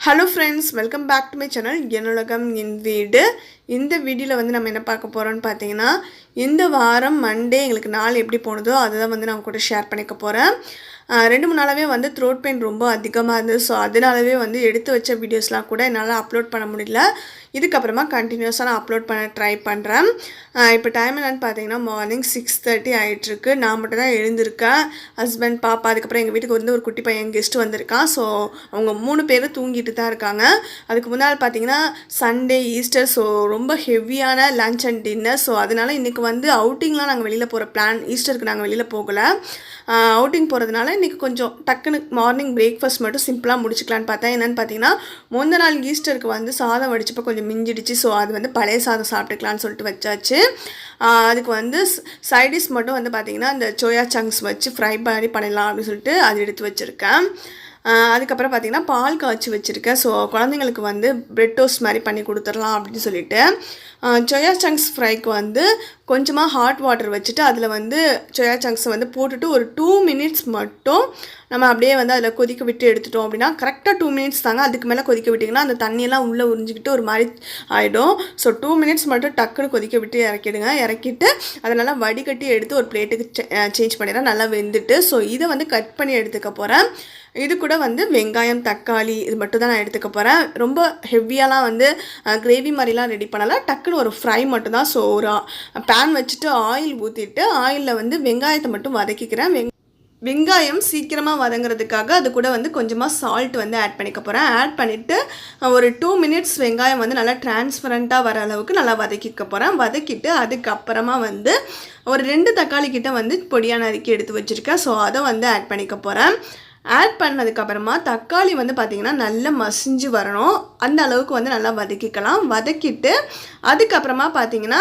Hello friends welcome back to my channel என்னுலகம் என் வீடு. இந்த வீடியோவில் வந்து நம்ம என்ன பார்க்க போகிறோம்னு பார்த்தீங்கன்னா இந்த வாரம் மண்டே எங்களுக்கு நாள் எப்படி போனதோ அதை தான் வந்து நான் கூட ஷேர் பண்ணிக்க போகிறேன் ரெண்டு மூணு நாளாகவே வந்து த்ரோட் பெயின் ரொம்ப அதிகமாக இருந்தது. ஸோ அதனாலவே வந்து எடுத்து வச்ச வீடியோஸ்லாம் கூட என்னால் அப்லோட் பண்ண முடியல. இதுக்கப்புறமா கண்டினியூஸாக நான் அப்லோட் பண்ண ட்ரை பண்ணுறேன் இப்போ டைம் என்னென்னு பார்த்தீங்கன்னா மார்னிங் சிக்ஸ் தேர்ட்டி ஆகிட்டுருக்கு நான் மட்டும் தான் எழுந்திருக்கேன். ஹஸ்பண்ட் பாப்பா அதுக்கப்புறம் எங்கள் வீட்டுக்கு வந்து ஒரு குட்டி பையன் கெஸ்ட் வந்திருக்கான். ஸோ அவங்க மூணு பேரும் தூங்கிட்டு தான் இருக்காங்க. அதுக்கு முன்னால் பார்த்தீங்கன்னா சண்டே ஈஸ்டர் ஸோ ரொம்ப ஹெவியான லன்ச் அண்ட் டின்னர் ஸோ அதனால இன்றைக்கி வந்து அவுட்டிங்லாம் நாங்கள் வெளியில் போகிற பிளான் ஈஸ்டருக்கு நாங்கள் வெளியில் போகலை. அவுட்டிங் போகிறதுனால இன்றைக்கி கொஞ்சம் டக்குன்னு மார்னிங் பிரேக்ஃபாஸ்ட் மட்டும் சிம்பிளாக முடிச்சுக்கலான்னு பார்த்தேன். என்னென்னு பார்த்தீங்கன்னா முந்த நாள் ஈஸ்டருக்கு வந்து சாதம் வடிச்சப்போ கொஞ்சம் மிஞ்சிடுச்சு. ஸோ அது வந்து பழைய சாதம் சாப்பிட்டுக்கலான்னு சொல்லிட்டு வச்சாச்சு. அதுக்கு வந்து சைடிஷ் மட்டும் வந்து பார்த்திங்கன்னா இந்த சோயா சங்க்ஸ் வச்சு ஃப்ரை பண்ணி பண்ணிடலாம் அப்படின்னு சொல்லிட்டு அது எடுத்து வச்சுருக்கேன். அதுக்கப்புறம் பார்த்திங்கன்னா பால் காய்ச்சி வச்சுருக்கேன். ஸோ குழந்தைங்களுக்கு வந்து பிரெட் டோஸ்ட் மாதிரி பண்ணி கொடுத்துடலாம் அப்படின்னு சொல்லிட்டு. சோயா சங்க்ஸ் ஃப்ரைக்கு வந்து கொஞ்சமாக ஹாட் வாட்டர் வச்சுட்டு அதில் வந்து சோயா சங்க்ஸை வந்து போட்டுட்டு ஒரு டூ மினிட்ஸ் மட்டும் நம்ம அப்படியே வந்து அதில் கொதிக்க விட்டு எடுத்துட்டோம் அப்படின்னா கரெக்டாக டூ மினிட்ஸ் தாங்க. அதுக்கு மேலே கொதிக்க விட்டிங்கன்னா அந்த தண்ணியெல்லாம் உள்ளே உறிஞ்சிக்கிட்டு ஒரு மாதிரி ஆகிடும் ஸோ டூ மினிட்ஸ் மட்டும் டக்குன்னு கொதிக்க விட்டு இறக்கிடுங்க. இறக்கிட்டு அதை நல்லா வடிகட்டி எடுத்து ஒரு பிளேட்டுக்கு சேஞ்ச் பண்ணிடுறேன் நல்லா வெந்துட்டு. ஸோ இதை வந்து கட் பண்ணி எடுத்துக்க போகிறேன் இது கூட வந்து வெங்காயம் தக்காளி இது மட்டும் தான் நான் எடுத்துக்க போகிறேன் ரொம்ப ஹெவியாலாம் வந்து கிரேவி மாதிரிலாம் ரெடி பண்ணலை. டக்குன்னு ஒரு ஃப்ரை மட்டும்தான். ஸோ ஒரு பேன் வச்சுட்டு ஆயில் ஊற்றிட்டு ஆயிலில் வந்து வெங்காயத்தை மட்டும் வதக்கிக்கிறேன். வெங் வெங்காயம் சீக்கிரமாக வதங்குறதுக்காக அது கூட வந்து கொஞ்சமாக சால்ட் வந்து ஆட் பண்ணிக்க போகிறேன் ஆட் பண்ணிவிட்டு ஒரு டூ மினிட்ஸ் வெங்காயம் வந்து நல்லா டிரான்ஸ்பரண்ட்டாக வர அளவுக்கு நல்லா வதக்கிக்க போகிறேன் வதக்கிட்டு அதுக்கப்புறமா வந்து ஒரு ரெண்டு தக்காளி கிட்ட வந்து பொடியான நறுக்கி எடுத்து வச்சுருக்கேன். ஸோ அதை வந்து ஆட் பண்ணிக்க போகிறேன் ஆட் பண்ணதுக்கப்புறமா தக்காளி வந்து பார்த்திங்கன்னா நல்லா மசிஞ்சு வரணும். அந்த அளவுக்கு வந்து நல்லா வதக்கிக்கலாம். வதக்கிட்டு அதுக்கப்புறமா பார்த்திங்கன்னா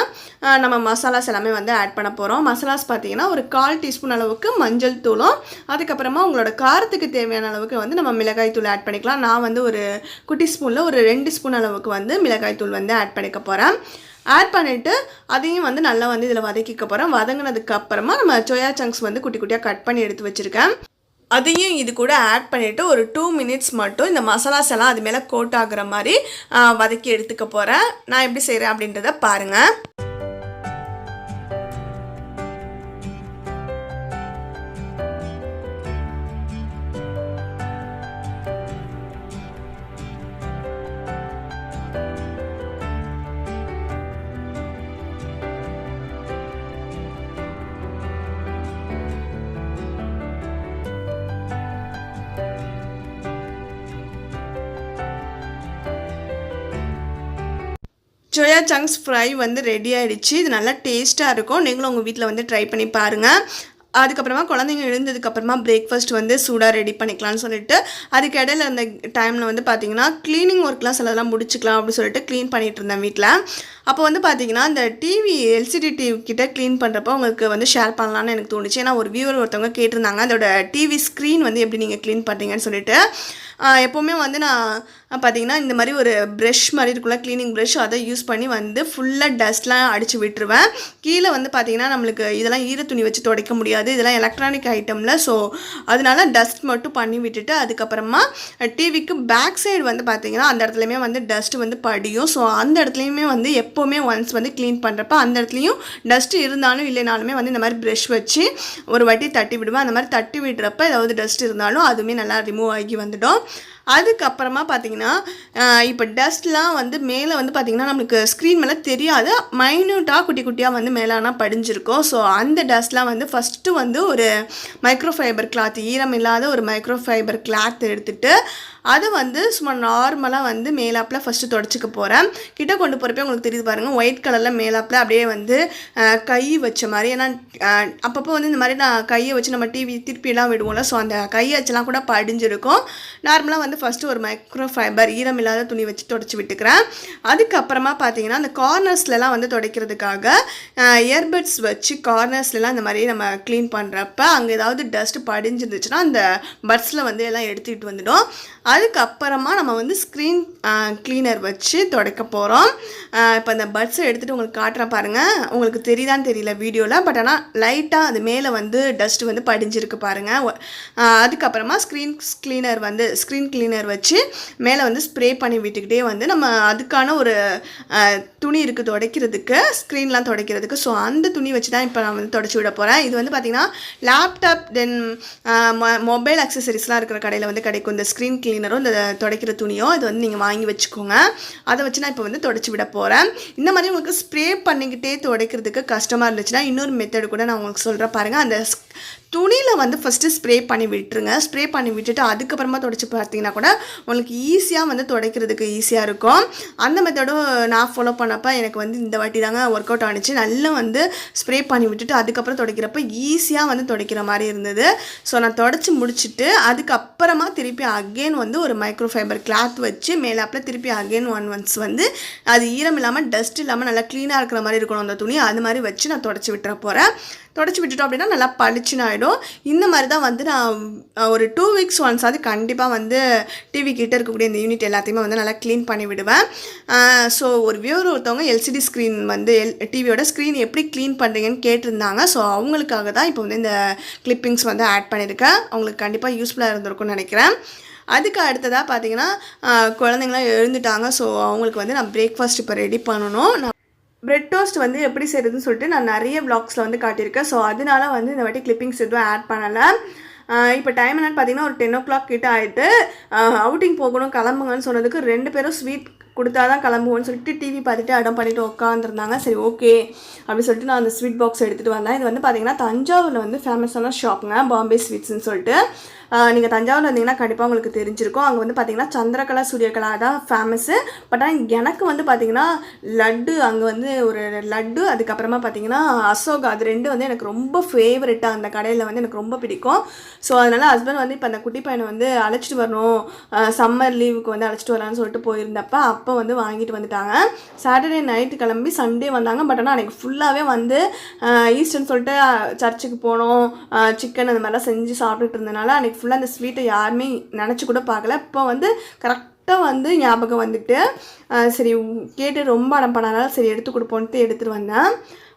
நம்ம மசாலாஸ் எல்லாமே வந்து ஆட் பண்ண போகிறோம் மசாலாஸ் பார்த்திங்கன்னா ஒரு கால் டீஸ்பூன் அளவுக்கு மஞ்சள் தூளும். அதுக்கப்புறமா உங்களோட காரத்துக்கு தேவையான அளவுக்கு வந்து நம்ம மிளகாய் தூள் ஆட் பண்ணிக்கலாம். நான் வந்து ஒரு குட்டி ஸ்பூனில் ஒரு ரெண்டு ஸ்பூன் அளவுக்கு வந்து மிளகாய் தூள் வந்து ஆட் பண்ணிக்க போகிறேன் ஆட் பண்ணிவிட்டு அதையும் வந்து நல்லா வந்து இதில் வதக்கிக்க போகிறேன் வதங்கினதுக்கப்புறமா நம்ம சோயா சங்க்ஸ் வந்து குட்டி குட்டியாக கட் பண்ணி எடுத்து வச்சுருக்கேன். அதையும் இது கூட ஆட் பண்ணிவிட்டு ஒரு டூ மினிட்ஸ் மட்டும் இந்த மசாலாஸ் எல்லாம் அது மேலே கோட் ஆகுற மாதிரி வதக்கி எடுத்துக்க போகிறேன் நான் எப்படி செய்கிறேன் அப்படின்றத பாருங்கள் சோயா சங்க்ஸ் ஃப்ரை வந்து ரெடி ஆகிடுச்சு இது நல்லா டேஸ்ட்டாக இருக்கும். நீங்களும் உங்கள் வீட்டில் வந்து ட்ரை பண்ணி பாருங்கள் அதுக்கப்புறமா குழந்தைங்க எழுந்ததுக்கப்புறமா பிரேக்ஃபாஸ்ட் வந்து சூடாக ரெடி பண்ணிக்கலாம்னு சொல்லிட்டு அதுக்கு இடையில அந்த டைமில் வந்து பார்த்தீங்கன்னா க்ளீனிங் ஒர்க்லாம் சிலதெல்லாம் முடிச்சுக்கலாம் அப்படின்னு சொல்லிட்டு க்ளீன் பண்ணிகிட்டு இருந்தேன் வீட்டில் அப்போ வந்து பார்த்தீங்கன்னா இந்த டிவி எல்சிடி டிவி கிட்ட க்ளீன் பண்ணுறப்போ உங்களுக்கு வந்து ஷேர் பண்ணலான்னு எனக்கு தோணுச்சு. ஏன்னா ஒரு வியூவர் ஒருத்தவங்க கேட்டிருந்தாங்க அதோட டிவி ஸ்க்ரீன் வந்து எப்படி நீங்கள் க்ளீன் பண்ணுறீங்கன்னு சொல்லிட்டு. எப்போவுமே வந்து நான் பார்த்தீங்கன்னா இந்த மாதிரி ஒரு ப்ரெஷ் மாதிரி இருக்குல்ல க்ளீனிங் ப்ரெஷ் அதை யூஸ் பண்ணி வந்து ஃபுல்லாக டஸ்ட்லாம் அடித்து விட்டுருவேன். கீழே வந்து பார்த்தீங்கன்னா நம்மளுக்கு இதெல்லாம் ஈர துணி வச்சு துடைக்க முடியாது. இதெல்லாம் எலக்ட்ரானிக் ஐட்டமில் ஸோ அதனால டஸ்ட் மட்டும் பண்ணி விட்டுட்டு அதுக்கப்புறமா டிவிக்கு பேக் சைடு வந்து பார்த்தீங்கன்னா அந்த இடத்துலையுமே வந்து டஸ்ட் வந்து படியும். ஸோ அந்த இடத்துலையுமே வந்து எப்போவுமே ஒன்ஸ் வந்து க்ளீன் பண்ணுறப்ப அந்த இடத்துலையும் டஸ்ட் இருந்தாலும் இல்லைனாலுமே வந்து இந்த மாதிரி ப்ரஷ் வச்சு ஒரு வாட்டி தட்டி விடுவேன். அந்த மாதிரி தட்டி விடுறப்ப ஏதாவது டஸ்ட் இருந்தாலும் அதுவுமே நல்லா ரிமூவ் ஆகி வந்துடும். அதுக்கப்புறமா பார்த்தீங்கன்னா இப்போ டஸ்ட்லாம் வந்து மேலே வந்து பார்த்தீங்கன்னா நம்மளுக்கு ஸ்க்ரீன் மேலே தெரியாது. மைன்யூட்டாக குட்டி குட்டியாக வந்து மேலானா படிஞ்சிருக்கும். ஸோ அந்த டஸ்ட்லாம் வந்து ஃபஸ்ட்டு வந்து ஒரு மைக்ரோஃபைபர் கிளாத் ஈரம் இல்லாத ஒரு மைக்ரோஃபைபர் கிளாத் எடுத்துகிட்டு அதை வந்து சும்மா நார்மலாக வந்து மேலாப்பில் ஃபஸ்ட்டு தொடச்சிக்க போகிறேன் கிட்ட கொண்டு போகிறப்ப உங்களுக்கு தெரியுது பாருங்கள் ஒயிட் கலரில் மேலாப்பில் அப்படியே வந்து கை வச்ச மாதிரி. ஏன்னா அப்பப்போ வந்து இந்த மாதிரி நான் கையை வச்சு நம்ம டிவி திருப்பியெல்லாம் விடுவோம்ல ஸோ அந்த கையை வச்செல்லாம் கூட படிஞ்சிருக்கும். நார்மலாக வந்து ஃபஸ்ட்டு ஒரு மைக்ரோ ஃபைபர் ஈரம் இல்லாத துணி வச்சு தொடச்சி விட்டுக்கிறேன். அதுக்கப்புறமா பார்த்தீங்கன்னா அந்த கார்னர்ஸ்லலாம் வந்து துடைக்கிறதுக்காக இயர்பட்ஸ் வச்சு கார்னர்ஸ்லலாம் இந்த மாதிரி நம்ம க்ளீன் பண்ணுறப்ப அங்கே ஏதாவது டஸ்ட் படிஞ்சிருந்துச்சுன்னா அந்த பட்ஸில் வந்து எல்லாம் எடுத்துக்கிட்டு வந்துடும். அதுக்கப்புறமா நம்ம வந்து ஸ்க்ரீன் க்ளீனர் வச்சு துடைக்க போகிறோம் இப்போ அந்த பட்ஸை எடுத்துகிட்டு உங்களுக்கு காட்டுறேன் பாருங்கள் உங்களுக்கு தெரியுதான்னு தெரியல வீடியோவில் பட் ஆனால் லைட்டாக அது மேலே வந்து டஸ்ட் வந்து படிஞ்சிருக்கு பாருங்கள் அதுக்கப்புறமா ஸ்க்ரீன் க்ளீனர் வந்து ஸ்க்ரீன் க்ளீனர் வச்சு மேலே வந்து ஸ்ப்ரே பண்ணி விட்டுக்கிட்டே வந்து நம்ம அதுக்கான ஒரு துணி இருக்குது துடைக்கிறதுக்கு ஸ்க்ரீன்லாம் துடைக்கிறதுக்கு. ஸோ அந்த துணி வச்சு தான் இப்போ நான் வந்து தொடச்சி விட போகிறேன் இது வந்து பார்த்திங்கன்னா லேப்டாப் தென் மொபைல் அக்சசரிஸ்லாம் இருக்கிற கடையில் வந்து கிடைக்கும். இந்த ஸ்க்ரீன் கிளீனரும் இந்த துடைக்கிற துணியோ இது வந்து நீங்கள் வாங்கி வச்சுக்கோங்க. அதை வச்சு நான் இப்போ வந்து தொடச்சி விட போகிறேன் இந்த மாதிரி உங்களுக்கு ஸ்ப்ரே பண்ணிக்கிட்டே துடைக்கிறதுக்கு கஷ்டமாக இருந்துச்சுன்னா இன்னொரு மெத்தடு கூட நான் உங்களுக்கு சொல்கிறேன் பாருங்கள் அந்த துணியில் வந்து ஃபஸ்ட்டு ஸ்ப்ரே பண்ணி விட்டுருங்க. ஸ்ப்ரே பண்ணி விட்டுட்டு அதுக்கப்புறமா தொடச்சி பார்த்தீங்கன்னா கூட உங்களுக்கு ஈஸியாக வந்து துடைக்கிறதுக்கு ஈஸியாக இருக்கும். அந்த மெத்தடும் நான் ஃபாலோ பண்ணப்போ எனக்கு வந்து இந்த வாட்டி தாங்க ஒர்க் அவுட் ஆனிச்சு. நல்லா வந்து ஸ்ப்ரே பண்ணி விட்டுட்டு அதுக்கப்புறம் துடைக்கிறப்ப ஈஸியாக வந்து துடைக்கிற மாதிரி இருந்தது. ஸோ நான் தொடச்சி முடிச்சுட்டு அதுக்கப்புறமா திருப்பி அகெயின் வந்து ஒரு மைக்ரோ ஃபைபர் கிளாத் வச்சு மேலாப்பில் திருப்பி அகெயின் ஒன் ஒன்ஸ் வந்து அது ஈரம் இல்லாமல் டஸ்ட் இல்லாமல் நல்லா க்ளீனாக இருக்கிற மாதிரி இருக்கணும் அந்த துணி. அது மாதிரி வச்சு நான் தொடச்சி விட்டுற போகிறேன் தொடச்சி விட்டுட்டோம் அப்படின்னா நல்லா பளிச்சுன்னு ஆகிடும் இந்த மாதிரி தான் வந்து நான் ஒரு டூ வீக்ஸ் ஒன்ஸ் அது கண்டிப்பாக வந்து டிவி கிட்ட இருக்கக்கூடிய இந்த யூனிட் எல்லாத்தையுமே வந்து நல்லா க்ளீன் பண்ணி விடுவேன். ஸோ ஒரு வியூவர் ஒருத்தவங்க எல்சிடி ஸ்க்ரீன் வந்து எல் டிவியோட ஸ்க்ரீன் எப்படி க்ளீன் பண்ணுறீங்கன்னு கேட்டிருந்தாங்க. ஸோ அவங்களுக்காக தான் இப்போ வந்து இந்த கிளிப்பிங்ஸ் வந்து ஆட் பண்ணியிருக்கேன். அவங்களுக்கு கண்டிப்பாக யூஸ்ஃபுல்லாக இருந்திருக்கும்னு நினைக்கிறேன். அதுக்கு அடுத்ததாக பார்த்தீங்கன்னா குழந்தைங்களாம் எழுந்துட்டாங்க. ஸோ அவங்களுக்கு வந்து நான் பிரேக்ஃபாஸ்ட் இப்போ ரெடி பண்ணணும். நான் பிரெட் டோஸ்ட் வந்து எப்படி செய்கிறதுன்னு சொல்லிட்டு நான் நிறைய பிளாக்ஸில் வந்து காட்டியிருக்கேன். ஸோ அதனால வந்து இந்த வாட்டி கிளிப்பிங்ஸ் எதுவும் ஆட் பண்ணலை. இப்போ டைம் என்னன்னு பார்த்தீங்கன்னா ஒரு டென் ஓ கிளாக் கிட்ட ஆகிட்டு அவுட்டிங் போகணும் கிளம்புங்கன்னு சொன்னதுக்கு ரெண்டு பேரும் ஸ்வீட் கொடுத்தா தான் கிளம்புவோன்னு சொல்லிட்டு டிவி பார்த்துட்டு அடம் பண்ணிட்டு உட்காந்துருந்தாங்க சரி ஓகே அப்படின்னு சொல்லிட்டு நான் அந்த ஸ்வீட் பாக்ஸ் எடுத்துகிட்டு வந்தேன். இது வந்து பார்த்தீங்கன்னா தஞ்சாவூரில் வந்து ஃபேமஸான ஷாப்புங்க பாம்பே ஸ்வீட்ஸ்னு சொல்லிட்டு. நீங்கள் தஞ்சாவூர் வந்தீங்கன்னா கண்டிப்பாக உங்களுக்கு தெரிஞ்சிருக்கும். அங்கே வந்து பார்த்தீங்கன்னா சந்திரகலா சூரியகலா தான் ஃபேமஸ்ஸு பட் ஆனால் எனக்கு வந்து பார்த்தீங்கன்னா லட்டு அங்கே வந்து ஒரு லட்டு அதுக்கப்புறமா பார்த்தீங்கன்னா அசோகா அது ரெண்டு வந்து எனக்கு ரொம்ப ஃபேவரெட்டாக அந்த கடையில் வந்து எனக்கு ரொம்ப பிடிக்கும். ஸோ அதனால் ஹஸ்பண்ட் வந்து இப்போ அந்த குட்டி பையனை வந்து அழைச்சிட்டு வரணும். சம்மர் லீவுக்கு வந்து அழைச்சிட்டு வரலான்னு சொல்லிட்டு போயிருந்தப்ப அப்போ வந்து வாங்கிட்டு வந்துட்டாங்க. சாட்டர்டே நைட்டு கிளம்பி சண்டே வந்தாங்க. பட் ஆனால் அன்றைக்கி ஃபுல்லாகவே வந்து ஈஸ்டர்னு சொல்லிட்டு சர்ச்சுக்கு போனோம். சிக்கன் அந்த மாதிரிலாம் செஞ்சு சாப்பிட்டுட்டு இருந்தனால அன்றைக்கி ஃபுல்லாக அந்த ஸ்வீட்டை யாருமே நினச்சி கூட பார்க்கல. இப்போ வந்து கரெக்டாக வந்து ஞாபகம் வந்துட்டு சரி கேட்டு ரொம்ப அடம் பண்ணாலும் சரி எடுத்து கொடுப்போன்ட்டு எடுத்துகிட்டு வந்தேன்.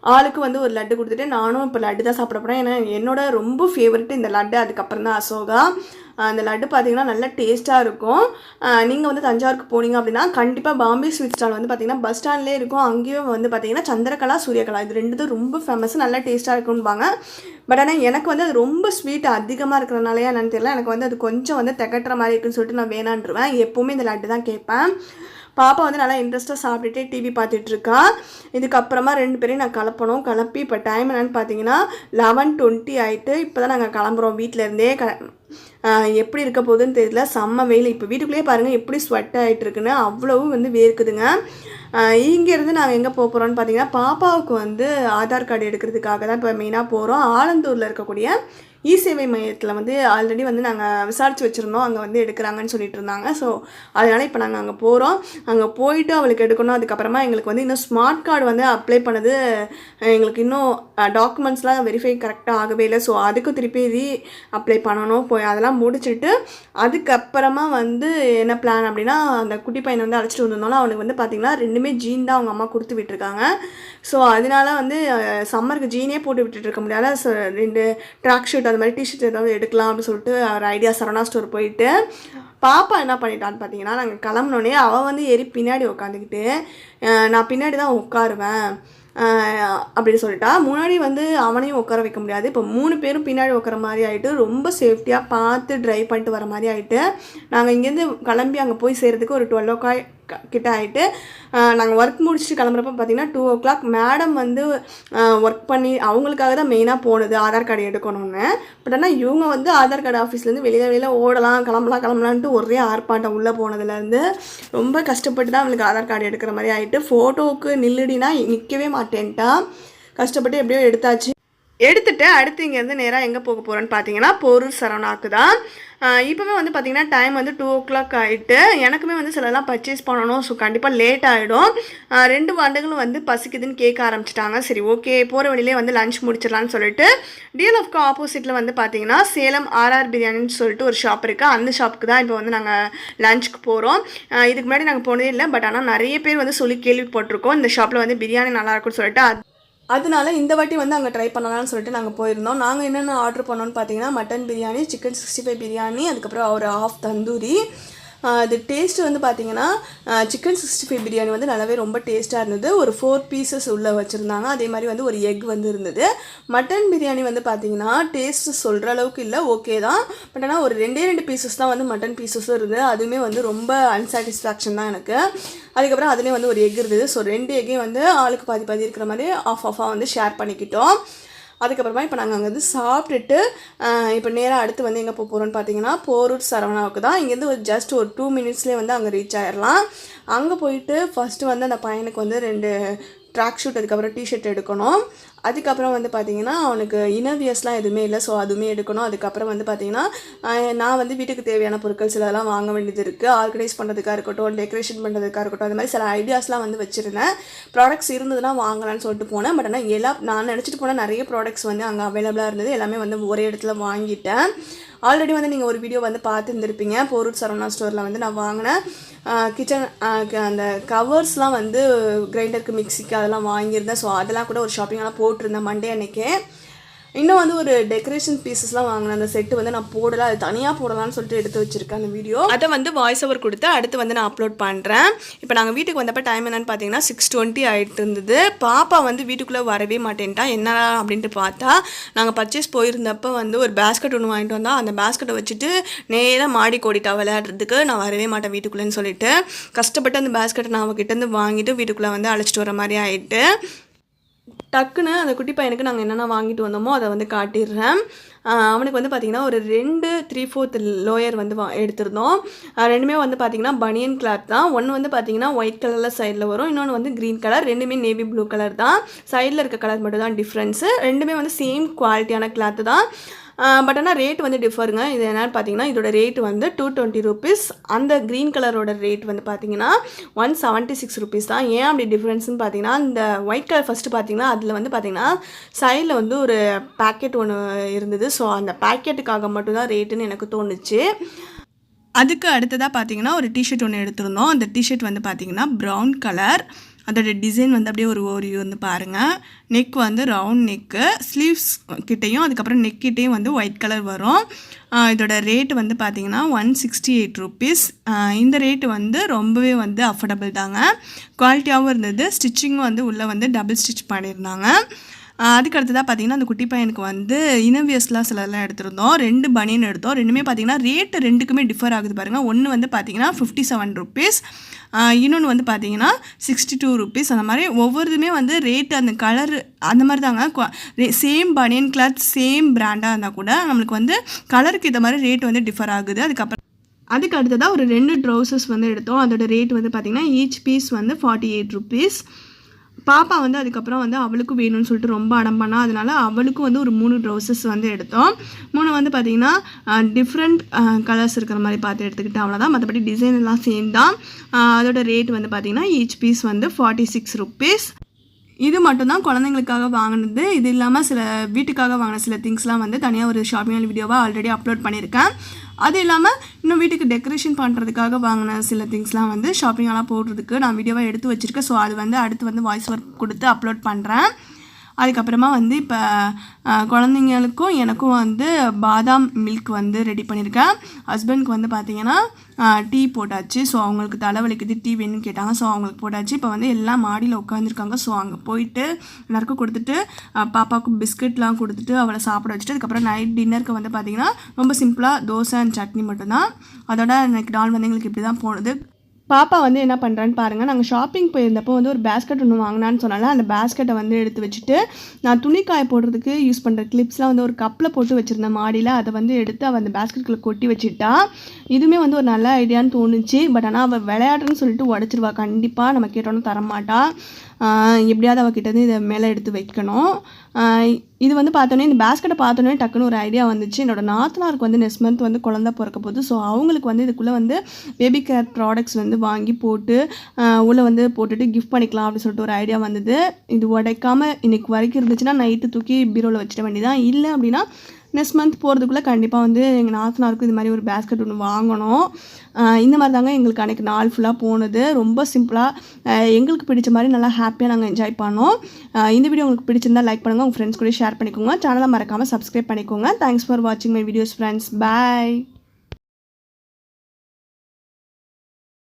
ஆளுக்கு வந்து ஒரு லட்டு கொடுத்துட்டு நானும் இப்போ லட்டு தான் சாப்பிட போகிறேன் ஏன்னா என்னோட ரொம்ப ஃபேவரெட் இந்த லட்டு. அதுக்கப்புறம் தான் அசோகா. அந்த லட்டு பார்த்தீங்கன்னா நல்லா டேஸ்ட்டாக இருக்கும். நீங்கள் வந்து தஞ்சாவூருக்கு போனீங்க அப்படின்னா கண்டிப்பாக பாம்பே ஸ்வீட் ஸ்டால் வந்து பார்த்திங்கன்னா பஸ் ஸ்டாண்ட்லேயே இருக்கும். அங்கேயும் வந்து பார்த்திங்கன்னா சந்திரகலா சூரியகலா இது ரெண்டு தான் ரொம்ப ஃபேமஸ் நல்லா டேஸ்ட்டாக இருக்கும்பாங்க. பட் ஆனால் எனக்கு வந்து அது ரொம்ப ஸ்வீட் அதிகமாக இருக்கிறனாலயா என்னன்னு தெரியல. எனக்கு வந்து அது கொஞ்சம் வந்து திகட்டுற மாதிரி இருக்குன்னு சொல்லிட்டு நான் வேணான்றுவேன். எப்போவுமே இந்த லட்டு தான் கேட்பேன். பாப்பா வந்து நல்லா இன்ட்ரெஸ்ட்டாக சாப்பிட்டுட்டே டிவி பார்த்துட்டு இருக்கா. இதுக்கப்புறமா ரெண்டு பேரையும் நான் கலப்பணும் கலப்பி இப்போ டைம் என்னன்னு பார்த்தீங்கன்னா லெவன் டுவெண்ட்டி ஆயிட்டு இப்போ தான் நாங்கள் கிளம்புறோம் வீட்டிலேருந்தே க எப்படி இருக்க போகுதுன்னு தெரியல. செம்ம வெயில். இப்போ வீட்டுக்குள்ளேயே பாருங்கள் எப்படி ஸ்வெட் ஆகிட்டு இருக்குன்னு அவ்வளவு வந்து வேர்க்குதுங்க. இங்கேருந்து நாங்கள் எங்கே போக போகிறோம்னு பார்த்தீங்கன்னா பாப்பாவுக்கு வந்து ஆதார் கார்டு எடுக்கிறதுக்காக தான் இப்போ மெயினாக போகிறோம் ஆலந்தூரில் இருக்கக்கூடிய இ சேவை மையத்தில் வந்து ஆல்ரெடி வந்து நாங்கள் விசாரித்து வச்சுருந்தோம். அங்கே வந்து எடுக்கிறாங்கன்னு சொல்லிட்டு இருந்தாங்க. ஸோ அதனால் இப்போ நாங்கள் அங்கே போகிறோம் அங்கே போயிட்டு அவளுக்கு எடுக்கணும். அதுக்கப்புறமா எங்களுக்கு வந்து இன்னும் ஸ்மார்ட் கார்டு வந்து அப்ளை பண்ணது எங்களுக்கு இன்னும் டாக்குமெண்ட்ஸ்லாம் வெரிஃபை கரெக்டாக ஆகவே இல்லை. ஸோ அதுக்கு திருப்பி ரீ அப்ளை பண்ணணும். போய் அதெல்லாம் முடிச்சுட்டு அதுக்கப்புறமா வந்து என்ன பிளான் அப்படின்னா அந்த குட்டி பையனை வந்து அழைச்சிட்டு வந்திருந்தாலும் அவனுக்கு வந்து பார்த்திங்கன்னா ரெண்டுமே ஜீன் தான் அவங்க அம்மா கொடுத்து விட்டுருக்காங்க. ஸோ அதனால வந்து சம்மருக்கு ஜீனே போட்டு விட்டுட்டு இருக்க முடியாத ஸோ ரெண்டு ட்ராக் ஷூட் அந்த மாதிரி டிஷர்ட் ஏதாவது எடுக்கலாம் அப்படின்னு சொல்லிட்டு ஒரு ஐடியா சரணா ஸ்டோர் போயிட்டு பாப்பா என்ன பண்ணிட்டான்னு பார்த்தீங்கன்னா நாங்கள் கிளம்புனோடனே அவள் வந்து ஏறி பின்னாடி உட்காந்துக்கிட்டு நான் பின்னாடி தான் உட்காருவேன். அப்படின்னு சொல்லிட்டா. முன்னாடி வந்து அவனையும் உட்கார வைக்க முடியாது. இப்போ மூணு பேரும் பின்னாடி உட்கார மாதிரி ஆகிட்டு ரொம்ப சேஃப்டியாக பார்த்து ட்ரைவ் பண்ணிட்டு வர மாதிரி ஆகிட்டு நாங்கள் இங்கேருந்து கிளம்பி அங்கே போய் சேர்கிறதுக்கு ஒரு டுவெல் ஓ கிட்ட ஆகிட்டு நாங்கள் ஒர்க் முடிச்சுட்டு கிளம்புறப்ப பார்த்தீங்கன்னா டூ ஓ கிளாக் மேடம் வந்து ஒர்க் பண்ணி அவங்களுக்காக தான் மெயினாக போனது ஆதார் கார்டு எடுக்கணும்னு. பட் ஆனால் இவங்க வந்து ஆதார் கார்டு ஆஃபீஸ்லேருந்து வெளியில் வெளியில் ஓடலாம் கிளம்பலாம் கிளம்பலான்ட்டு ஒரே ஆர்ப்பாட்டம் உள்ளே போனதுலேருந்து ரொம்ப கஷ்டப்பட்டு தான் அவங்களுக்கு ஆதார் கார்டு எடுக்கிற மாதிரி ஆகிட்டு ஃபோட்டோவுக்கு நில்லுடினா நிற்கவே மாட்டேன்ட்டா. கஷ்டப்பட்டு எப்படியோ எடுத்தாச்சு. எடுத்துகிட்டு அடுத்து இங்கேருந்து நேராக எங்கே போக போகிறோன்னு பார்த்தீங்கன்னா போரூர் சரவணாக்கு தான். இப்போவே வந்து பார்த்திங்கன்னா டைம் வந்து டூ ஓ கிளாக் ஆகிட்டு எனக்குமே வந்து சிலலாம் பர்ச்சேஸ் பண்ணணும். ஸோ கண்டிப்பாக லேட் ஆகிடும் ரெண்டு வாண்டுகளும் வந்து பசிக்குதுன்னு கேட்க ஆரம்பிச்சிட்டாங்க. சரி ஓகே போகிற வழியிலே வந்து லஞ்ச் முடிச்சிடலான்னு சொல்லிட்டு டிஎல்எஃப்க்கு ஆப்போசிட்டில் வந்து பார்த்திங்கன்னா சேலம் ஆர்ஆர் பிரியாணின்னு சொல்லிட்டு ஒரு ஷாப் இருக்குது அந்த ஷாப்புக்கு தான் இப்போ வந்து நாங்கள் லஞ்சுக்கு போகிறோம் இதுக்கு முன்னாடி நாங்கள் போனதே இல்லை. பட் ஆனால் நிறைய பேர் வந்து சொல்லி கேள்விப்பட்டிருக்கோம். இந்த ஷாப்பில் வந்து பிரியாணி நல்லா இருக்கும்னு சொல்லிட்டு அது அதனால இந்த வாட்டி வந்து அங்கே ட்ரை பண்ணலாம்னு சொல்லிட்டு நாங்கள் போயிருந்தோம். நாங்கள் என்னென்ன ஆர்டர் பண்ணோன்னு பார்த்தீங்கன்னா mutton biryani chicken sixty five biryani அதுக்கப்புறம் ஒரு ஆஃப் தந்தூரி அது டேஸ்ட்டு வந்து பார்த்தீங்கன்னா சிக்கன் சிக்ஸ்டி ஃபைவ் பிரியாணி வந்து நல்லாவே ரொம்ப டேஸ்ட்டாக இருந்தது. ஒரு ஃபோர் பீசஸ் உள்ளே வச்சுருந்தாங்க. அதே மாதிரி வந்து ஒரு எக் வந்து இருந்தது. மட்டன் பிரியாணி வந்து பார்த்தீங்கன்னா டேஸ்ட் சொல்கிற அளவுக்கு இல்லை ஓகே தான். பட் ஆனால் ஒரு ரெண்டே ரெண்டு பீசஸ் தான் வந்து மட்டன் பீசஸும் இருந்தது. அதுவுமே வந்து ரொம்ப அன்சாட்டிஸ்ஃபேக்ஷன் தான் எனக்கு. அதுக்கப்புறம் அதுலேயும் வந்து ஒரு எக் இருந்தது. ஸோ ரெண்டு எக்கையும் வந்து ஆளுக்கு பாதி பாதி இருக்கிற மாதிரி ஆஃப் ஆஃபாக வந்து ஷேர் பண்ணிக்கிட்டோம். அதுக்கப்புறமா இப்போ நாங்கள் அங்கே வந்து சாப்பிட்டுட்டு இப்போ நேராக அடுத்து வந்து எங்கே போக போகிறோம்னு பார்த்தீங்கன்னா போரூர் சரவணாவுக்கு தான். இங்கேருந்து ஒரு ஜஸ்ட் ஒரு டூ மினிட்ஸ்லேயே வந்து அங்கே ரீச் ஆயிடலாம் அங்கே போயிட்டு ஃபஸ்ட்டு வந்து அந்த பையனுக்கு வந்து ரெண்டு ட்ராக் ஷூட் அதுக்கப்புறம் டிஷர்ட் எடுக்கணும். அதுக்கப்புறம் வந்து பார்த்தீங்கன்னா அவனுக்கு இனவியர்ஸ்லாம் எதுவுமே இல்லை. ஸோ அதுவுமே எடுக்கணும். அதுக்கப்புறம் வந்து பார்த்தீங்கன்னா நான் வந்து வீட்டுக்கு தேவையான பொருட்கள் சிலதெல்லாம் வாங்க வேண்டியது இருக்குது ஆர்கனைஸ் பண்ணுறதுக்காக இருக்கட்டும் டெக்கரேஷன் பண்ணுறதுக்காக இருக்கட்டும் அது மாதிரி சில ஐடியாஸ்லாம் வந்து வச்சுருந்தேன். ப்ராடக்ட்ஸ் இருந்ததுன்னா வாங்கலாம்னு சொல்லிட்டு போனேன். பட் ஆனால் எல்லா நான் நினச்சிட்டு போனால் நிறைய ப்ராடக்ட்ஸ் வந்து அங்கே அவைலபிளாக இருந்தது. எல்லாமே வந்து ஒரே இடத்துல வாங்கிட்டேன். ஆல்ரெடி வந்து நீங்கள் ஒரு வீடியோ வந்து பார்த்துருந்துருப்பீங்க. போரூர் சரவணா ஸ்டோரில் வந்து நான் வாங்கினேன் கிச்சன் அந்த கவர்ஸ்லாம் வந்து கிரைண்டருக்கு மிக்சிக்கு அதெல்லாம் வாங்கியிருந்தேன். ஸோ அதெல்லாம் கூட ஒரு ஷாப்பிங்கெல்லாம் போட்டிருந்தேன். மண்டே அன்னைக்கு. இன்னும் வந்து ஒரு டெக்கரேஷன் பீசஸ்லாம் வாங்கினேன். அந்த செட்டு வந்து நான் போடல. அது தனியாக போடலாம்னு சொல்லிட்டு எடுத்து வச்சிருக்கேன் அந்த வீடியோ அதை வந்து வாய்ஸ் ஓவர் கொடுத்து அடுத்து வந்து நான் அப்லோட் பண்ணுறேன் இப்போ நாங்கள் வீட்டுக்கு வந்தப்போ டைம் என்னன்னு பார்த்தீங்கன்னா சிக்ஸ் டுவெண்ட்டி ஆகிட்டு இருந்தது. பாப்பா வந்து வீட்டுக்குள்ளே வரவே மாட்டேன்ட்டா. என்ன அப்படின்ட்டு பார்த்தா நாங்கள் பர்ச்சேஸ் போயிருந்தப்போ வந்து ஒரு பேஸ்கெட் ஒன்று வாங்கிட்டு வந்தால் அந்த பேஸ்கெட்டை வச்சுட்டு நேராக மாடி கோடிட்டா விளையாடுறதுக்கு நான் வரவே மாட்டேன் வீட்டுக்குள்ளேன்னு சொல்லிட்டு. கஷ்டப்பட்டு அந்த பேஸ்கெட்டை நான் அவகிட்டேருந்து வாங்கிட்டு வீட்டுக்குள்ளே வந்து அழைச்சிட்டு வர மாதிரி ஆகிட்டு டக்குன்னு அந்த குட்டி பையனுக்கு நாங்கள் என்னென்ன வாங்கிட்டு வந்தோமோ அதை வந்து காட்டிடுறேன். அவனுக்கு வந்து பார்த்திங்கன்னா ஒரு ரெண்டு த்ரீ ஃபோர்த் லோயர் வந்து வா எடுத்திருந்தோம். ரெண்டுமே வந்து பார்த்திங்கன்னா பனியன் கிளாத் தான். ஒன்று வந்து பார்த்திங்கன்னா ஒயிட் கலரில் சைடில் வரும். இன்னொன்று வந்து க்ரீன் கலர் ரெண்டுமே நேவி ப்ளூ கலர் தான். சைடில் இருக்க கலர் மட்டும் தான் டிஃப்ரென்ஸு ரெண்டுமே வந்து சேம் குவாலிட்டியான கிளாத்து தான். பட் ஆனால் ரேட் வந்து டிஃபருங்க இது என்னென்னு பார்த்தீங்கன்னா இதோட ரேட் வந்து டூ டுவெண்ட்டி ருபீஸ் அந்த க்ரீன் கலரோட ரேட் வந்து பார்த்தீங்கன்னா ஒன் செவன்ட்டி சிக்ஸ் ருபீஸ் தான். ஏன் அப்படி டிஃப்ரென்ஸ்னு பார்த்தீங்கன்னா இந்த ஒயிட் கலர் ஃபஸ்ட்டு பார்த்தீங்கன்னா அதில் வந்து பார்த்தீங்கன்னா சைடில் வந்து ஒரு பேக்கெட் ஒன்று இருந்தது. ஸோ அந்த பேக்கெட்டுக்காக மட்டும்தான் ரேட்டுன்னு எனக்கு தோணுச்சு. அதுக்கு அடுத்ததாக பார்த்தீங்கன்னா ஒரு டிஷர்ட் ஒன்று எடுத்திருந்தோம். அந்த டிஷர்ட் வந்து பார்த்தீங்கன்னா ப்ரௌன் கலர் அதோடய டிசைன் வந்து அப்படியே ஒரு ஓரியோ வந்து பாருங்கள் நெக் வந்து ரவுண்ட் நெக்கு ஸ்லீவ்ஸ் கிட்டேயும் அதுக்கப்புறம் நெக் கிட்டேயும் வந்து ஒயிட் கலர் வரும். இதோடய இதோட ரேட் வந்து பார்த்திங்கன்னா ஒன் சிக்ஸ்டி எயிட் ருபீஸ் இந்த ரேட்டு வந்து ரொம்பவே வந்து அஃபோர்டபுள் தாங்க. குவாலிட்டியாகவும் இருந்தது. ஸ்டிச்சிங்கும் வந்து உள்ளே வந்து டபுள் ஸ்டிச் பண்ணியிருந்தாங்க. ஆஹ் அதுக்கு அடுத்ததாக பார்த்தீங்கன்னா அந்த குட்டி பையனுக்கு வந்து இனவியஸ்லாம் சிலர்லாம் எடுத்திருந்தோம். ரெண்டு பனியன் எடுத்தோம். ரெண்டுமே பார்த்தீங்கன்னா ரேட்டு ரெண்டுக்குமே டிஃபர் ஆகுது பாருங்கள் ஒன்று வந்து பார்த்தீங்கன்னா ஃபிஃப்டி செவன் ருபீஸ் இன்னொன்று வந்து பார்த்தீங்கன்னா சிக்ஸ்டி டூ ருபீஸ் அந்த மாதிரி ஒவ்வொருதுமே வந்து ரேட்டு அந்த கலர் அந்த மாதிரி தாங்க. சேம் பனியன் கிளாத் சேம் பிராண்டாக இருந்தால் கூட நம்மளுக்கு வந்து கலருக்கு இந்த மாதிரி ரேட் வந்து டிஃபர் ஆகுது. அதுக்கப்புறம் அதுக்கு அடுத்ததாக ஒரு ரெண்டு ட்ரௌசர்ஸ் வந்து எடுத்தோம். அதோட ரேட் வந்து பார்த்திங்கன்னா ஈச் பீஸ் வந்து ஃபார்ட்டி எயிட் ருபீஸ் பாப்பா வந்து அதுக்கப்புறம் வந்து அவளுக்கும் வேணும்னு சொல்லிட்டு ரொம்ப அடம் பண்ணால் அதனால அவளுக்கும் வந்து ஒரு மூணு ட்ரௌசஸ் வந்து எடுத்தோம். மூணு வந்து பார்த்திங்கன்னா டிஃப்ரெண்ட் கலர்ஸ் இருக்கிற மாதிரி பார்த்து எடுத்துக்கிட்டு அவ்வளோதான் மற்றபடி டிசைன் எல்லாம் சேம் தான். அதோட ரேட் வந்து பார்த்திங்கன்னா ஈச் பீஸ் வந்து ஃபார்ட்டி சிக்ஸ் ருபீஸ் இது மட்டும்தான் குழந்தைங்களுக்காக வாங்கினது. இது இல்லாமல் சில வீட்டுக்காக வாங்கின சில திங்ஸ்லாம் வந்து தனியாக ஒரு ஷாப்பிங் வீடியோவாக ஆல்ரெடி அப்லோட் பண்ணியிருக்கேன் அது இல்லாமல் இன்னும் வீட்டுக்கு டெக்கரேஷன் பண்ணுறதுக்காக வாங்கின சில திங்ஸ்லாம் வந்து ஷாப்பிங்கெல்லாம் போடுறதுக்கு நான் வீடியோவாக எடுத்து வச்சுருக்கேன். ஸோ அது வந்து அடுத்து வந்து வாய்ஸ் ஒர்க் கொடுத்து அப்லோட் பண்ணுறேன் அதுக்கப்புறமா வந்து இப்போ குழந்தைங்களுக்கும் எனக்கும் வந்து பாதாம் மில்க் வந்து ரெடி பண்ணியிருக்கேன் ஹஸ்பண்ட்க்கு வந்து பார்த்தீங்கன்னா டீ போட்டாச்சு. ஸோ அவங்களுக்கு தலைவலிக்குது டீ வேணும்னு கேட்டாங்க. ஸோ அவங்களுக்கு போட்டாச்சு. இப்போ வந்து எல்லாம் மாடியில் உட்காந்துருக்காங்க ஸோ அங்கே போயிட்டு எல்லாருக்கும் கொடுத்துட்டு பாப்பாவுக்கு பிஸ்கட்லாம் கொடுத்துட்டு அவளை சாப்பிட வச்சுட்டு அதுக்கப்புறம் நைட் டின்னருக்கு வந்து பார்த்தீங்கன்னா ரொம்ப சிம்பிளாக தோசை அண்ட் சட்னி மட்டும்தான். அதோட எனக்கு நாள் வந்து எங்களுக்கு இப்படி தான் போனது. பாப்பா வந்து என்ன பண்ணுறான்னு பாருங்கள் நாங்கள் ஷாப்பிங் போயிருந்தப்போ வந்து ஒரு பேஸ்கெட் ஒன்று வாங்கினான்னு சொன்னால அந்த பேஸ்கெட்டை வந்து எடுத்து வச்சுட்டு நான் துணி காய போடுறதுக்கு யூஸ் பண்ணுற கிளிப்ஸ்லாம் வந்து ஒரு கப்பில் போட்டு வச்சுருந்தேன் மாடியில் அதை வந்து எடுத்து அவள் அந்த பேஸ்கெட்டுக்குள்ளே கொட்டி வச்சுட்டா இதுவுமே வந்து ஒரு நல்ல ஐடியான்னு தோணுச்சு. பட் ஆனால் அவள் விளையாடுறேன்னு சொல்லிட்டு உடச்சிருவா. கண்டிப்பாக நம்ம கேட்டோன்னு தரமாட்டா. எப்படியாவது அவகிட்ட இருந்து இதை மேலே எடுத்து வைக்கணும். இது வந்து பார்த்தோன்னே இந்த பேஸ்கெட்டை பார்த்தோன்னே டக்குன்னு ஒரு ஐடியா வந்துச்சு. என்னோட நாத்தனாருக்கு வந்து நெக்ஸ்ட் மந்த் வந்து குழந்த பிறக்க போகுது. ஸோ அவங்களுக்கு வந்து இதுக்குள்ளே வந்து பேபி கேர் ப்ராடக்ட்ஸ் வந்து வாங்கி போட்டு உள்ளே வந்து போட்டுட்டு கிஃப்ட் பண்ணிக்கலாம் அப்படின்னு சொல்லிட்டு ஒரு ஐடியா வந்தது. இது உடைக்காமல் இன்றைக்கி வரைக்கும் இருந்துச்சுன்னா நைட்டு தூக்கி பீரோவில் வச்சிட வேண்டியதான் இல்லை அப்படின்னா நெக்ஸ்ட் மந்த் போகிறதுக்குள்ளே கண்டிப்பாக வந்து எங்கள் நாத்தனாருக்கும் இது மாதிரி ஒரு பேஸ்கெட் ஒன்று வாங்கணும். இந்த மாதிரி தாங்க எங்களுக்கு அன்றைக்கி நாள் ஃபுல்லாக போனது. ரொம்ப சிம்பிளாக எங்களுக்கு பிடிச்ச மாதிரி நல்லா ஹாப்பியாக நாங்கள் என்ஜாய் பண்ணோம். இந்த வீடியோ உங்களுக்கு பிடிச்சிருந்தால் லைக் பண்ணுங்கள் உங்கள் ஃப்ரெண்ட்ஸ் கூட ஷேர் பண்ணிக்கோங்க. சேனலை மறக்காமல் சப்ஸ்கிரைப் பண்ணிக்கோங்க. தேங்க்ஸ் ஃபார் வாட்சிங் மை வீடியோஸ் ஃப்ரெண்ட்ஸ் பாய்